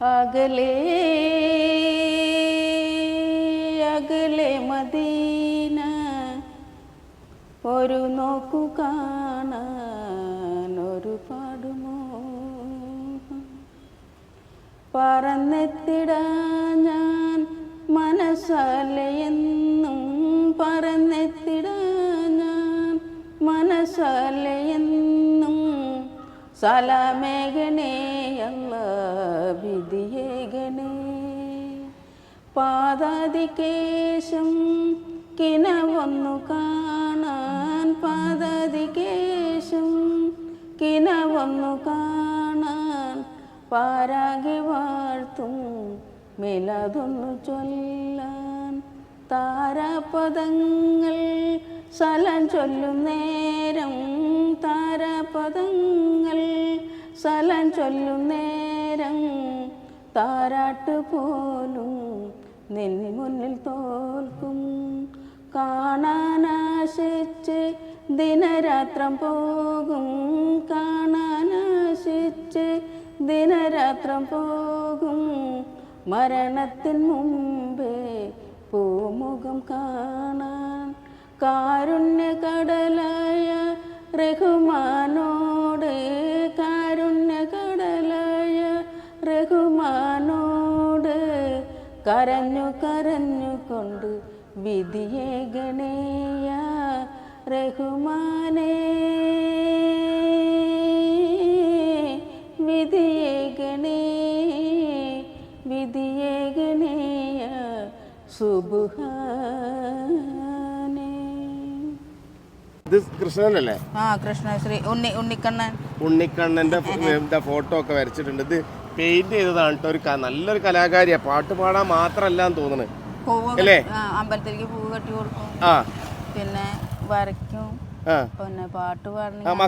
അകലെ അകലെ മദീന ഒരു നോക്കു കാണാൻ ഒരു പാടുമോ പറന്നെത്തിടാ ഞാൻ മനസ്സാലയെന്നും പറന്നെത്തിടാ ഞാൻ മനസ്സാലയെന്നും സലാമേഘനേ പാദാതികേശം കിനവൊന്നു കാണാൻ പാദാതികേശം കിനവൊന്നു കാണാൻ പാരാകി വാഴ്ത്തും മിലതൊന്നു ചൊല്ലാൻ താരാപദങ്ങൾ സലം ചൊല്ലും നേരം താരാപദങ്ങൾ സലം ചൊല്ലും നേരം താരാട്ട് പോലും നിൻ മുന്നിൽ തോൽക്കും. കാണാനാശിച്ച് ദിനരാത്രം പോകും. കാണാനാശിച്ച് ദിനരാത്രം പോകും. മരണത്തിൻ മുമ്പേ പൂമുഖം കാണാൻ. കാരുണ്യ കടലായ റഹുമാനോട് റഹുമാനോട് കരഞ്ഞു കരഞ്ഞു കൊണ്ട് വിധിയെ ഗണേയ റഹുമാനേ. വിധിയെ ഗണേ വിധിയെ ഗണേയ സുബുഹാനേ. ഇത് കൃഷ്ണനല്ലേ? ആ കൃഷ്ണശ്രീ. ഉണ്ണി ഉണ്ണിക്കണ്ണൻ. ഉണ്ണിക്കണ്ണന്റെ ഫോട്ടോ ഒക്കെ വരച്ചിട്ടുണ്ട്. ഇത് പെയിന്റ് ചെയ്തതാണ് കേട്ടോ ഒരു നല്ലൊരു കലാകാരിയാ. പാട്ട് പാടാൻ മാത്രല്ല എന്ന് തോന്നുന്നു അല്ലേ? അമ്പലത്തിലേക്ക് പൂവ് കെട്ടി കൊടുക്കും. ആ. പിന്നെ വരയ്ക്കും. പിന്നെ പാട്ട് മക്ക